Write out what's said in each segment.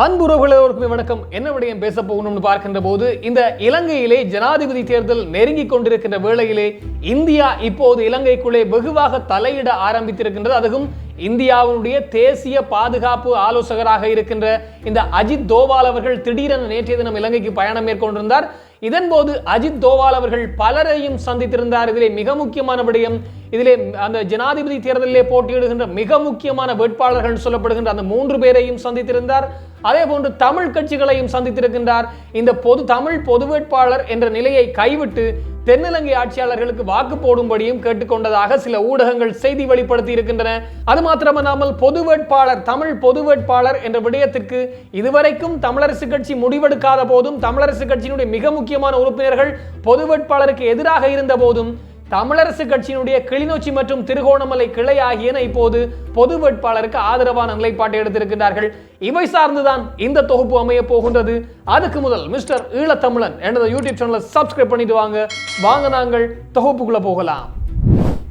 அன்புறவுகளோருக்குமே வணக்கம். என்ன விடயம் பேச போகணும்னு பார்க்கின்ற போது இந்த இலங்கையிலே ஜனாதிபதி தேர்தல் நெருங்கிக் கொண்டிருக்கின்ற வேளையிலே இந்தியா இப்போது இலங்கைக்குள்ளே வெகுவாக தலையிட ஆரம்பித்திருக்கின்றது. அதுவும் இந்தியாவினுடைய தேசிய பாதுகாப்பு ஆலோசகராக இருக்கின்ற இந்த அஜித் தோவால் அவர்கள் திடீரென நேற்றைய தினம் இலங்கைக்கு பயணம் மேற்கொண்டிருந்தார். இதன்போது அஜித் தோவால் அவர்கள் பலரையும் சந்தித்திருந்தார். இதிலே மிக முக்கியமான விடயம் இதிலே அந்த ஜனாதிபதி தேர்தலிலே போட்டியிடுகின்ற மிக முக்கியமான வேட்பாளர்கள் சொல்லப்படுகின்ற அந்த மூன்று பேரையும் சந்தித்திருந்தார். அதே போன்று தமிழ் கட்சிகளையும் சந்தித்திருக்கின்றார். இந்த பொது தமிழ் பொது வேட்பாளர் என்ற நிலையை கைவிட்டு தென்னிலங்கை ஆட்சியாளர்களுக்கு வாக்கு போடும்படியும் கேட்டுக்கொண்டதாக சில ஊடகங்கள் செய்தி வெளிப்படுத்தி இருக்கின்றன. அது மாத்திரமல்லாமல் பொது வேட்பாளர் தமிழ் பொது வேட்பாளர் என்ற விடயத்திற்கு இதுவரைக்கும் தமிழரசு கட்சி முடிவெடுக்காத போதும் தமிழரசு கட்சியினுடைய மிக முக்கியமான உறுப்பினர்கள் பொது வேட்பாளருக்கு எதிராக இருந்த போதும் தமிழரசு கட்சியினுடைய கிளிநொச்சி மற்றும் திருகோணமலை கிளை ஆகியன இப்போது பொது வேட்பாளருக்கு ஆதரவான நிலைப்பாட்டை எடுத்திருக்கின்றார்கள். இவை சார்ந்துதான் இந்த தொகுப்பு அமைய போகின்றது. அதுக்கு முதல் மிஸ்டர் ஈழத்தமிழன் எனது யூடியூப் சேனலை சப்ஸ்கிரைப் பண்ணிட்டு வாங்க. வாங்க நாங்கள் தொகுப்புக்குள்ள போகலாம்.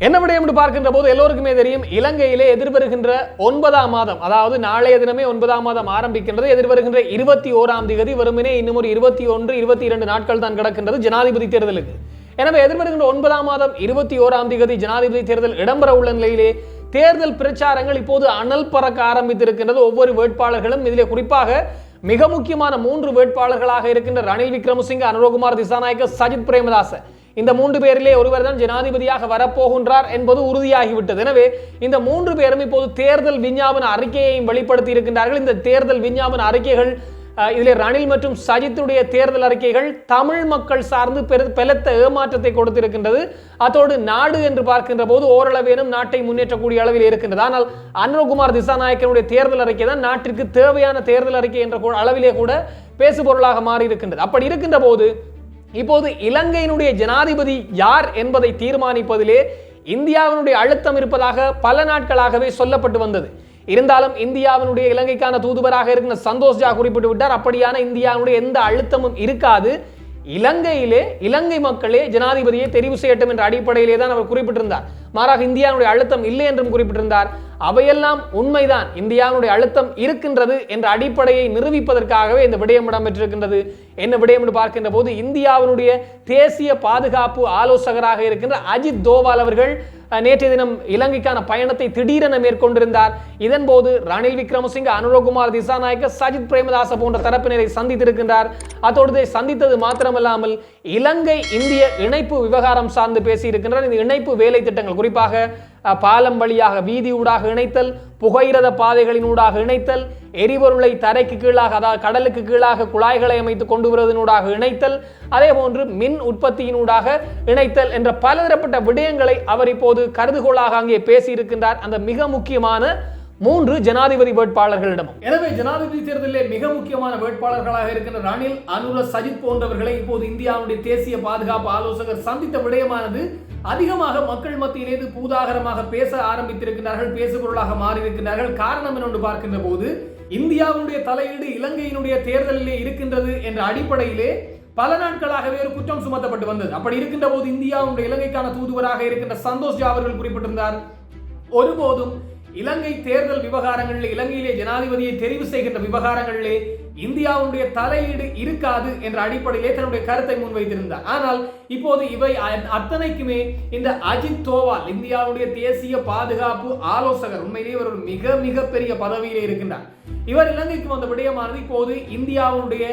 என்ன விடயம் என்று பார்க்கின்ற போது எல்லோருக்குமே தெரியும் இலங்கையிலே எதிர்வருகின்ற ஒன்பதாம் மாதம் அதாவது நாளைய தினமே ஒன்பதாம் மாதம் ஆரம்பிக்கின்றது. எதிர்வருகின்ற இருபத்தி ஓராம் தேதி வருமினே இன்னும் ஒரு இருபத்தி ஒன்று இருபத்தி இரண்டு நாட்கள் தான் கிடக்கின்றது ஜனாதிபதி தேர்தலுக்கு. எனவே எதிர்வருகின்ற ஒன்பதாம் மாதம் இருபத்தி ஓராம் தேதி ஜனாதிபதி தேர்தல் இடம்பெற உள்ள நிலையிலே தேர்தல் பிரச்சாரங்கள் இப்போது அனல் பறக்க ஆரம்பித்திருக்கின்றது. ஒவ்வொரு வேட்பாளர்களும் இதிலே குறிப்பாக மிக முக்கியமான மூன்று வேட்பாளர்களாக இருக்கின்ற ரணில் விக்ரமசிங்க அனுரகுமார் திசாநாயக்க சஜித் பிரேமதாச. இந்த மூன்று பேரிலே ஒருவர் தான் ஜனாதிபதியாக வரப்போகின்றார் என்பது உறுதியாகிவிட்டது. எனவே இந்த மூன்று பேரும் இப்போது தேர்தல் விஞ்ஞாபன அறிக்கையையும் வெளிப்படுத்தி இருக்கின்றார்கள் இந்த தேர்தல் விஞ்ஞாபன அறிக்கைகள் இதில் ரணில் மற்றும் சஜித்துடைய தேர்தல் அறிக்கைகள் தமிழ் மக்கள் சார்ந்து பெரு பலத்த ஏமாற்றத்தை கொடுத்திருக்கின்றது. அதோடு நாடு என்று பார்க்கின்ற போது ஓரளவேனும் நாட்டை முன்னேற்றக்கூடிய அளவில் இருக்கின்றது. ஆனால் அனுரகுமார் திசாநாயக்கனுடைய தேர்தல் அறிக்கை தான் நாட்டிற்கு தேவையான தேர்தல் அறிக்கை என்ற அளவிலே கூட பேசுபொருளாக மாறி இருக்கின்றது அப்படி இருக்கின்ற போது இப்போது இலங்கையினுடைய ஜனாதிபதி யார் என்பதை தீர்மானிப்பதிலே இந்தியாவினுடைய அழுத்தம் இருப்பதாக பல நாட்களாகவே சொல்லப்பட்டு வந்தது. இருந்தாலும் இந்தியாவினுடைய இலங்கைக்கான தூதுவராக இருக்கிற சந்தோஷ் ஜா குறிப்பிட்டு விட்டார் அப்படியான இந்தியாவினுடைய எந்த அழுத்தமும் இருக்காது. இலங்கையிலே இலங்கை மக்களே ஜனாதிபதியை தெரிவு செய்யட்டும் என்ற அடிப்படையிலே தான் அவர் குறிப்பிட்டிருந்தார். மாறாக இந்தியாவுடைய அழுத்தம் இல்லை என்றும் குறிப்பிட்டிருந்தார். அவையெல்லாம் உண்மைதான். இந்தியாவுடைய அழுத்தம் இருக்கின்றது என்ற அடிப்படையை நிரூபிப்பதற்காகவே இந்த விடயம் இடம்பெற்றிருக்கின்றது என்ன விடயம் என்று பார்க்கின்ற போது இந்தியாவினுடைய தேசிய பாதுகாப்பு ஆலோசகராக இருக்கின்ற அஜித் தோவால் அவர்கள் நேற்றைய தினம் இலங்கைக்கான பயணத்தை திடீரென மேற்கொண்டிருந்தார். இதன் போது ரணில் விக்ரமசிங்க அனுரகுமார் திசாநாயக்க சஜித் பிரேமதாச போன்ற தரப்பினரை சந்தித்திருக்கின்றார். அதோடு சந்தித்தது மாத்திரமல்லாமல் இலங்கை இந்திய இணைப்பு விவகாரம் சார்ந்து பேசியிருக்கின்றார் இந்த இணைப்பு வேலை திட்டங்கள் குறிப்பாக பாலம் வழியாக வீதி ஊடாக இணைத்தல் புகையிரத பாதைகளின் ஊடாக இணைத்தல் எரிபொருளை தரைக்கு கீழாக அதாவது கடலுக்கு கீழாக குழாய்களை அமைத்து கொண்டு வருவதனூடாக இணைத்தல் அதே போன்று மின் உற்பத்தியினூடாக இணைத்தல் என்ற பலதரப்பட்ட விடயங்களை அவர் இப்போது கருதுகோளாக அங்கே பேசியிருக்கின்றார். அந்த மிக முக்கியமான மூன்று ஜனாதிபதி வேட்பாளர்களிடமும். எனவே ஜனாதிபதி தேர்தலில் மிக முக்கியமான வேட்பாளர்களாக இருக்கின்ற ரணில் அனுர சஜித் போன்றவர்களை இப்போது இந்தியாவுடைய தேசிய பாதுகாப்பு ஆலோசகர் சந்தித்த விடயமானது அதிகமாக மக்கள் மத்தியிலே இது பூதாகரமாக பேச ஆரம்பித்திருக்கிறார்கள் பேசுபொருளாக மாறியிருக்கிறார்கள். காரணம் என்னொன்று பார்க்கின்ற போது இந்தியாவினுடைய தலையீடு இலங்கையினுடைய தேர்தலிலே இருக்கின்றது என்ற அடிப்படையிலே பல நாட்களாகவே ஒரு குற்றம் சுமத்தப்பட்டு வந்தது. அப்படி இருக்கின்ற போது இந்தியாவுடைய இலங்கைக்கான தூதுவராக இருக்கின்ற சந்தோஷ் ஜா அவர்கள் குறிப்பிட்டிருந்தார். ஒருபோதும் இலங்கை தேர்தல் விவகாரங்களில் இலங்கையிலே ஜனாதிபதியை தெரிவு செய்கின்ற விவகாரங்களிலே இந்தியாவுடைய தலையீடு இருக்காது என்ற அடிப்படையிலே தன்னுடைய கருத்தை முன்வைத்திருந்தார். ஆனால் இப்போது இவை அத்தனைக்குமே இந்த அஜித் தோவால் இந்தியாவுடைய தேசிய பாதுகாப்பு ஆலோசகர் உண்மையிலேயே இவர் ஒரு மிக மிக பெரிய பதவியிலே இருக்கின்றார். இவர் இலங்கைக்கு வந்த விடயமானது இப்போது இந்தியாவுடைய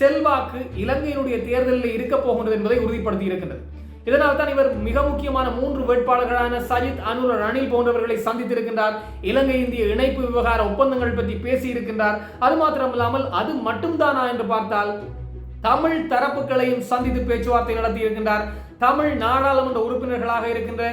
செல்வாக்கு இலங்கையினுடைய தேர்தலில் இருக்க போகின்றது என்பதை உறுதிப்படுத்தி இருக்கின்றது. இதனால் தான் இவர் மிக முக்கியமான மூன்று வேட்பாளர்களான சஜித் அனுர ரணில் போன்றவர்களை சந்தித்திருக்கின்றார். இலங்கை இந்திய இணைப்பு விவகார ஒப்பந்தங்கள் பற்றி பேசியிருக்கின்றார். அது மாத்திரமில்லாமல் அது மட்டும்தானா என்று பார்த்தால் தமிழ் தரப்புகளையும் சந்தித்து பேச்சுவார்த்தை நடத்தி இருக்கின்றார் தமிழ் நாடாளுமன்ற உறுப்பினர்களாக இருக்கின்ற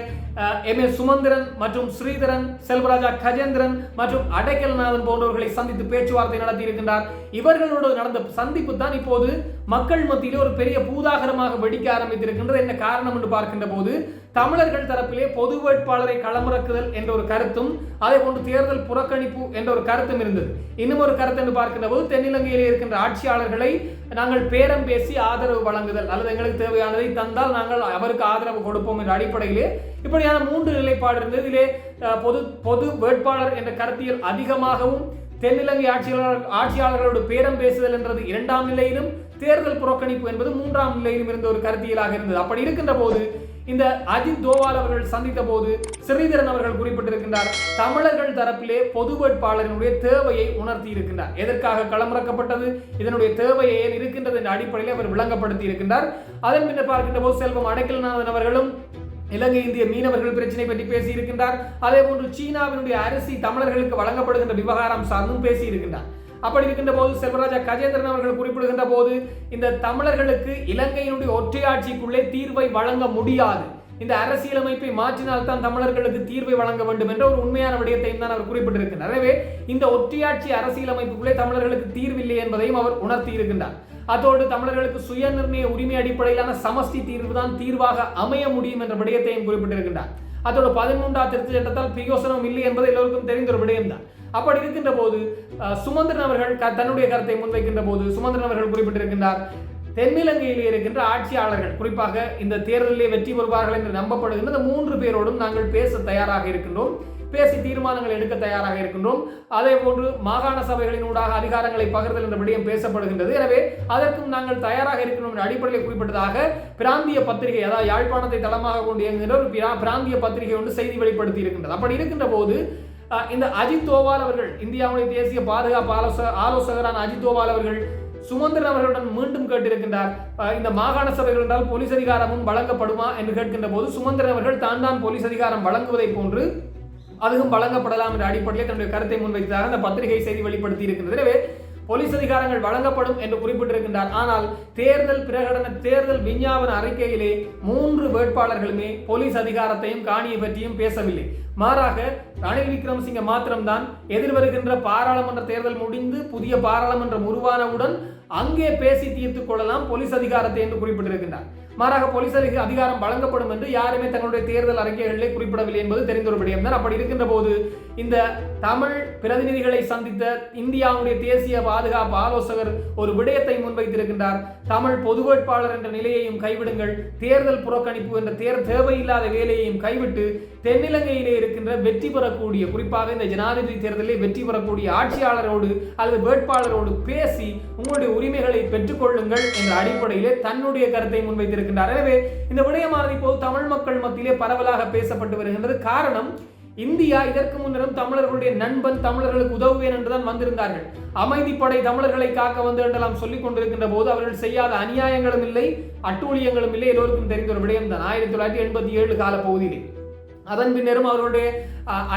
எம் ஏ சுமந்திரன் மற்றும் ஸ்ரீதரன் செல்வராஜா கஜேந்திரன் மற்றும் அடைக்கல்நாதன் போன்றவர்களை சந்தித்து பேச்சுவார்த்தை நடத்தியிருக்கின்றார். இவர்களோடு நடந்த சந்திப்பு தான் இப்போது மக்கள் மத்தியிலே ஒரு பெரிய பூதாகரமாக வெடிக்க ஆரம்பித்திருக்கின்றது என்ன காரணம் என்று பார்க்கின்ற போது தமிழர்கள் தரப்பிலே பொது வேட்பாளரை களமிறக்குதல் என்ற ஒரு கருத்தும் அதே போன்று தேர்தல் புறக்கணிப்பு என்ற ஒரு கருத்தும் இருந்தது. இன்னும் ஒரு கருத்து என்று பார்க்கின்ற போது தென்னிலங்கையிலே இருக்கின்ற ஆட்சியாளர்களை நாங்கள் பேரம் பேசி ஆதரவு வழங்குதல் அல்லது எங்களுக்கு தேவையானதை தந்தால் நாங்கள் அவருக்கு ஆதரவு கொடுப்போம் என்ற அடிப்படையிலே இப்படியான மூன்று நிலைப்பாடு இருந்தது. இதிலே பொது பொது வேட்பாளர் என்ற கருத்தியல் அதிகமாகவும் தென்னிலங்கை ஆட்சியாளர் ஆட்சியாளர்களோடு பேரம் பேசுதல் என்றது இரண்டாம் நிலையிலும் தேர்தல் புறக்கணிப்பு என்பது மூன்றாம் நிலையிலும் இருந்த ஒரு கருத்தியலாக இருந்தது. அப்படி இருக்கின்ற போது இந்த அஜித் தோவால் அவர்கள் சந்தித்த போது ஸ்ரீதரன் அவர்கள் குறிப்பிட்டிருக்கின்றார் தமிழர்கள் தரப்பிலே பொது வேட்பாளரினுடைய தேவையை உணர்த்தி இருக்கின்றார். எதற்காக களமிறக்கப்பட்டது இதனுடைய தேவையை ஏன் இருக்கின்றது? என்ற அடிப்படையில் அவர் விளங்கப்படுத்தி இருக்கின்றார். அதன் பின்னர் பார்க்கின்ற போது செல்வம் அடைக்கல்நாதன் அவர்களும் இலங்கை இந்திய மீனவர்கள் பிரச்சனை பற்றி பேசியிருக்கின்றார். அதே போன்று சீனாவினுடைய அரிசி தமிழர்களுக்கு வழங்கப்படுகின்ற விவகாரம் சார்ந்தும் பேசியிருக்கின்றார். அப்படி இருக்கின்ற போது செல்வராஜா கஜேந்திரன் அவர்கள் குறிப்பிடுகின்ற போது இந்த தமிழர்களுக்கு இலங்கையினுடைய ஒற்றையாட்சிக்குள்ளே தீர்வை வழங்க முடியாது. இந்த அரசியலமைப்பை மாற்றினால் தான் தமிழர்களுக்கு தீர்வை வழங்க வேண்டும் என்ற ஒரு உண்மையான விடயத்தையும் தான் அவர் குறிப்பிட்டிருக்கிறார். எனவே இந்த ஒற்றையாட்சி அரசியலமைப்புக்குள்ளே தமிழர்களுக்கு தீர்வில்லை என்பதையும் அவர் உணர்த்தி இருக்கின்றார் அதோடு தமிழர்களுக்கு சுய நிர்ணய உரிமை அடிப்படையிலான சமஷ்டி தீர்வு தான் தீர்வாக அமைய முடியும் என்ற விடயத்தையும் குறிப்பிட்டிருக்கின்றார். அதோட பதிமூன்றாம் திருத்த சட்டத்தால் பிரயோசனம் இல்லை என்பது எல்லோருக்கும் தெரிந்த ஒரு விடயம்தான். அப்படி இருக்கின்ற போது சுமந்திரன் அவர்கள் தன்னுடைய கருத்தை முன்வைக்கின்ற போது சுமந்திரன் அவர்கள் குறிப்பிட்டிருக்கின்றார் தென்னிலங்கையில் இருக்கின்ற ஆட்சியாளர்கள் குறிப்பாக இந்த தேர்தலிலே வெற்றி பெறுவார்கள் என்று நம்பப்படுகின்ற மூன்று பேரோடும் நாங்கள் பேச தயாராக இருக்கின்றோம். பேசி தீர்மானங்கள் எடுக்க தயாராக இருக்கின்றோம். அதே போன்று மாகாண சபைகளினூடாக அதிகாரங்களை பகிர்தல் என்ற விடயம் பேசப்படுகின்றது. எனவே அதற்கும் நாங்கள் தயாராக இருக்கின்றோம் என்ற அடிப்படையில் குறிப்பிட்டதாக பிராந்திய பத்திரிகை அதாவது யாழ்ப்பாணத்தை தளமாக கொண்டு இயங்குகின்ற ஒரு பிராந்திய பத்திரிகை ஒன்று செய்தி வெளிப்படுத்தி இருக்கின்றது. அப்படி இருக்கின்ற போது இந்த அஜித் தோவால் அவர்கள் இந்தியாவுடைய தேசிய பாதுகாப்பு ஆலோச ஆலோசகரான அஜித் தோவால் அவர்கள் சுமந்திரன் அவர்களுடன் மீண்டும் கேட்டிருக்கின்றார். இந்த மாகாண சபைகள் என்றால் போலீஸ் அதிகாரமும் வழங்கப்படுமா என்று கேட்கின்ற போது சுமந்திரன் அவர்கள் தான் தான் போலீஸ் அதிகாரம் வழங்குவதை போன்று அதுவும் வழங்கப்படலாம் என்ற அடிப்படையில் தன்னுடைய கருத்தை முன்வைத்ததாக அந்த பத்திரிகை செய்தி வெளிப்படுத்தி இருக்கின்றது. எனவே போலீஸ் அதிகாரங்கள் வழங்கப்படும் என்று குறிப்பிட்டிருக்கின்றார். ஆனால் தேர்தல் பிரகடன தேர்தல் விஞ்ஞாபன அறிக்கையிலே மூன்று வேட்பாளர்களுமே போலீஸ் அதிகாரத்தையும் காணியை பற்றியும் பேசவில்லை. மாறாக ரணில் விக்ரமசிங்க மாத்திரம்தான் எதிர்வருகின்ற பாராளுமன்ற தேர்தல் முடிந்து புதிய பாராளுமன்றம் உருவானவுடன் அங்கே பேசி தீர்த்துக் கொள்ளலாம் போலீஸ் அதிகாரத்தை என்று குறிப்பிட்டிருக்கின்றார். மாறாக போலீசாருக்கு அதிகாரம் வழங்கப்படும் என்று யாருமே தங்களுடைய தேர்தல் அறிக்கைகளிலே குறிப்பிடவில்லை என்பது தெரிந்த ஒரு விடயம் அப்படி இருக்கின்ற போது இந்த தமிழ் பிரதிநிதிகளை சந்தித்த இந்தியாவுடைய தேசிய பாதுகாப்பு ஆலோசகர் ஒரு விடயத்தை முன்வைத்திருக்கின்றார். தமிழ் பொது வேட்பாளர் என்ற நிலையையும் கைவிடுங்கள். தேர்தல் புறக்கணிப்பு என்ற தேர் தேவையில்லாத வேலையையும் கைவிட்டு தென்னிலங்கையிலே இருக்கின்ற வெற்றி பெறக்கூடிய குறிப்பாக இந்த ஜனாதிபதி தேர்தலில் வெற்றி பெறக்கூடிய ஆட்சியாளரோடு அல்லது வேட்பாளரோடு பேசி உங்களுடைய உரிமைகளை பெற்றுக்கொள்ளுங்கள் என்ற அடிப்படையிலே தன்னுடைய கருத்தை முன்வைத்திருக்கின்றார் எனவே இந்த விடயமானது இப்போது தமிழ் மக்கள் மத்தியிலே பரவலாக பேசப்பட்டு வருகின்றது. காரணம் இந்தியா இதற்கு முன்னரும் தமிழர்களுடைய நண்பன் தமிழர்களுக்கு உதவுவேன் என்றுதான் வந்திருந்தார்கள். அமைதிப்படை தமிழர்களை காக்க வந்து என்றெல்லாம் சொல்லிக் கொண்டிருக்கின்ற போது அவர்கள் செய்யாத அநியாயங்களும் இல்லை அட்டூழியங்களும் இல்லை. எல்லோருக்கும் தெரிந்த ஒரு விடயம் தான் ஆயிரத்தி தொள்ளாயிரத்தி எண்பத்தி ஏழு கால பகுதியிலே. அதன் பின்னரும் அவர்களுடைய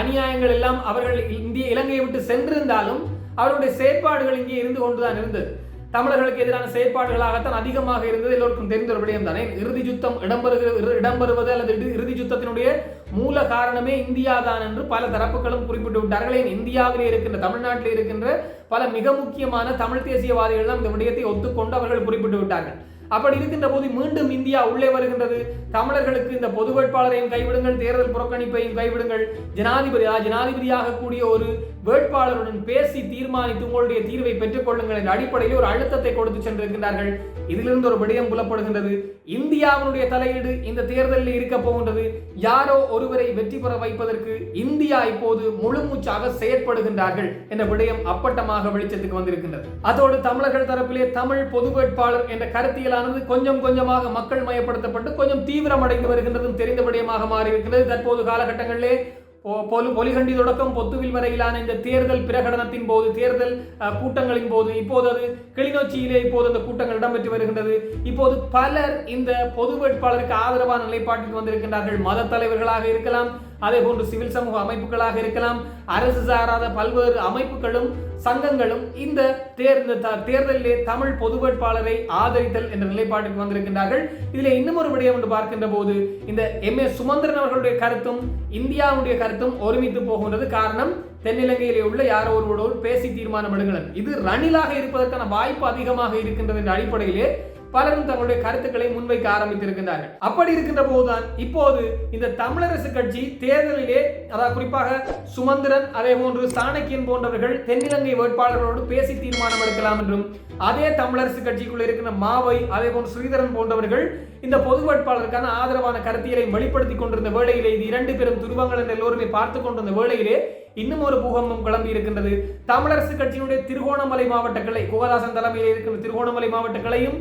அநியாயங்கள் எல்லாம் அவர்கள் இந்திய இலங்கையை விட்டு சென்றிருந்தாலும் அவருடைய செயற்பாடுகள் இங்கே இருந்து கொண்டுதான் இருந்தது. தமிழர்களுக்கு எதிரான செயற்பாடுகளாகத்தான் அதிகமாக இருந்தது. எல்லோருக்கும் தெரிந்த ஒரு விடயம் தானே? இறுதி யுத்தம் இடம்பெறுகிற இடம்பெறுவது அல்லது இறுதி யுத்தத்தினுடைய மூல காரணமே இந்தியா தான் என்று பல தரப்புகளும் குறிப்பிட்டு விட்டார்கள். இந்தியாவிலே இருக்கின்ற தமிழ்நாட்டில் இருக்கின்ற பல மிக முக்கியமான தமிழ் தேசியவாதிகள் இந்த விடயத்தை ஒத்துக்கொண்டு அவர்கள் குறிப்பிட்டு விட்டார்கள். அப்படி இருக்கின்ற போது மீண்டும் இந்தியா உள்ளே வருகின்றது. தமிழர்களுக்கு இந்த பொது வேட்பாளரையும் கைவிடுங்கள் தேர்தல் புறக்கணிப்பையும் கைவிடுங்கள். ஜனாதிபதி ஜனாதிபதியாக கூடிய ஒரு வேட்பாளருடன் பேசி தீர்மானித்து உங்களுடைய தீர்வை பெற்றுக் கொள்ளுங்கள் என்ற அடிப்படையில் ஒரு அழுத்தத்தை கொடுத்து சென்றிருக்கின்றார்கள். இதிலிருந்து ஒரு விடயம் புலப்படுகின்றது. இந்தியாவினுடைய தலையீடு இந்த தேர்தலில் இருக்க போகின்றது. யாரோ ஒருவரை வெற்றி பெற வைப்பதற்கு இந்தியா இப்போது முழுமூச்சாக செயற்படுகின்றார்கள் என்ற விடயம் அப்பட்டமாக வெளிச்சத்துக்கு வந்திருக்கின்றது. அதோடு தமிழர்கள் தரப்பிலே தமிழ் பொது வேட்பாளர் என்ற கருத்தியலானது கொஞ்சம் கொஞ்சமாக மக்கள் மயப்படுத்தப்பட்டு கொஞ்சம் தீவிரமடைந்து வருகின்றதும் தெரிந்த விடயமாக மாறி தற்போது காலகட்டங்களிலே பொலிகண்டி தொடக்கம் பொத்துவில் வரையிலான இந்த தேர்தல் பிரகடனத்தின் போது தேர்தல் கூட்டங்களின் போது இப்போது அது கிளிநொச்சியிலே இப்போது அந்த கூட்டங்கள் இடம்பெற்று வருகின்றது. இப்போது பலர் இந்த பொது வேட்பாளருக்கு ஆதரவான நிலைப்பாட்டில் வந்திருக்கின்றார்கள். மத தலைவர்களாக இருக்கலாம் அதே போன்று சிவில் சமூக அமைப்புகளாக இருக்கலாம் அரசு சாராத பல்வேறு அமைப்புகளும் சங்கங்களும் இந்த தேர்தலிலே தமிழ் பொது வேட்பாளரை ஆதரித்தல் என்ற நிலைப்பாட்டுக்கு வந்திருக்கின்றார்கள். இதில் இன்னும் ஒரு விடயம் என்று பார்க்கின்ற போது இந்த எம். ஏ. சுமந்திரன் அவர்களுடைய கருத்தும் இந்தியாவுடைய கருத்தும் ஒருமித்து போகின்றது. காரணம் தென்னிலங்கையிலே உள்ள யாரோ ஒருவரோடு பேசி தீர்மானம் எடுங்கள் இது ரணிலாக இருப்பதற்கான வாய்ப்பு அதிகமாக இருக்கின்றது என்ற அடிப்படையிலே பலரும் தங்களுடைய கருத்துக்களை முன்வைக்க ஆரம்பித்திருக்கின்றார்கள். அப்படி இருக்கின்ற போதுதான் இப்போது இந்த தமிழரசு கட்சி தேர்தலிலே அதாவது குறிப்பாக சுமந்திரன் அதே போன்று சாணக்கியன் போன்றவர்கள் தென்னிலங்கை வேட்பாளர்களோடு பேசி தீர்மானம் எடுக்கலாம் என்றும் அதே தமிழரசு கட்சிக்குள்ள இருக்கிற மாவை அதே போன்று ஸ்ரீதரன் போன்றவர்கள் இந்த பொது வேட்பாளருக்கான ஆதரவான கருத்தியலை வெளிப்படுத்தி கொண்டிருந்த வேளையிலே இது இரண்டு பெரும் துருவங்கள் என்ற எல்லோருமே பார்த்து கொண்டிருந்த வேளையிலே இன்னும் ஒரு பூகம்பம் கிளம்பி இருக்கின்றது. தமிழரசு கட்சியினுடைய திருகோணமலை மாவட்ட கிளை குகதாசன் தலைமையில் இருக்கின்ற திருகோணமலை மாவட்ட கிளையும்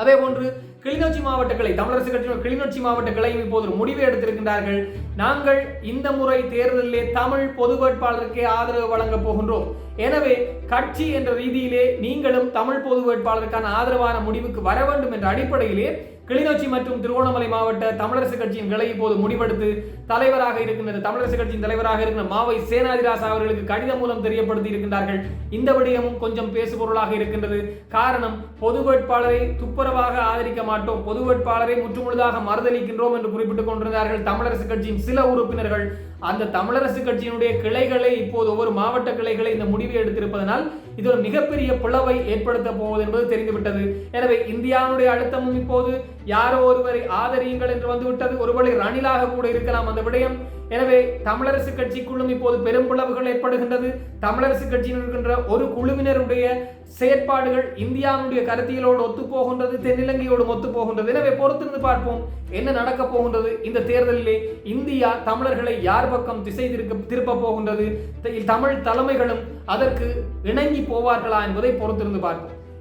அதே போன்று கிளிநொச்சி மாவட்ட தமிழரசு கட்சியினர் கிளிநொச்சி மாவட்ட இப்போது ஒரு முடிவை எடுத்திருக்கின்றார்கள். நாங்கள் இந்த முறை தேர்தலிலே தமிழ் பொது வேட்பாளருக்கே ஆதரவு வழங்கப் போகின்றோம். எனவே கட்சி என்ற ரீதியிலே நீங்களும் தமிழ் பொது வேட்பாளருக்கான ஆதரவான முடிவுக்கு வர வேண்டும் என்ற அடிப்படையிலே கிளிநொச்சி மற்றும் திருவோணமலை மாவட்ட தமிழரசு கட்சியின் விலை இப்போது முடிவெடுத்து தலைவராக இருக்கின்ற தமிழரசு கட்சியின் தலைவராக இருக்கிற மாவை சேனாதிராசா அவர்களுக்கு கடிதம் மூலம் தெரியப்படுத்தி இருக்கின்றார்கள். இந்த விடயமும் கொஞ்சம் பேசுபொருளாக இருக்கின்றது. காரணம் பொது வேட்பாளரை துப்புரவாக ஆதரிக்க மாட்டோம். பொது வேட்பாளரை முற்றுமுழுதாக மறுதளிக்கின்றோம் என்று குறிப்பிட்டுக் கொண்டிருந்தார்கள் தமிழரசு கட்சியின் சில உறுப்பினர்கள். அந்த தமிழரசு கட்சியினுடைய கிளைகளை இப்போது ஒவ்வொரு மாவட்ட கிளைகளை இந்த முடிவை எடுத்திருப்பதனால் இது ஒரு மிகப்பெரிய பிளவை ஏற்படுத்த போவது என்பது தெரிந்துவிட்டது. எனவே இந்தியாவுடைய அழுத்தமும் இப்போது யாரோ ஒருவரை ஆதரியுங்கள் என்று வந்துவிட்டது. ஒருவேளை ரணிலாக கூட இருக்கலாம் அந்த விடயம். எனவே தமிழரசு கட்சிக்குள்ளும் இப்போது பெரும் பிளவுகள் ஏற்படுகின்றது. தமிழரசு கட்சியில் இருக்கின்ற ஒரு குழுவினருடைய செயற்பாடுகள் இந்தியாவுடைய கருத்தியலோடு ஒத்துப்போகின்றது தென்னிலங்கையோடு ஒத்துப்போகின்றது. எனவே பொறுத்திருந்து பார்ப்போம் என்ன நடக்க போகின்றது. இந்த தேர்தலிலே இந்தியா தமிழர்களை யார் பக்கம் திசை திருக்க திருப்ப போகின்றது தமிழ் தலைமைகளும் அதற்கு இணங்கி போவார்களா என்பதை பொறுத்திருந்து பார்ப்போம்.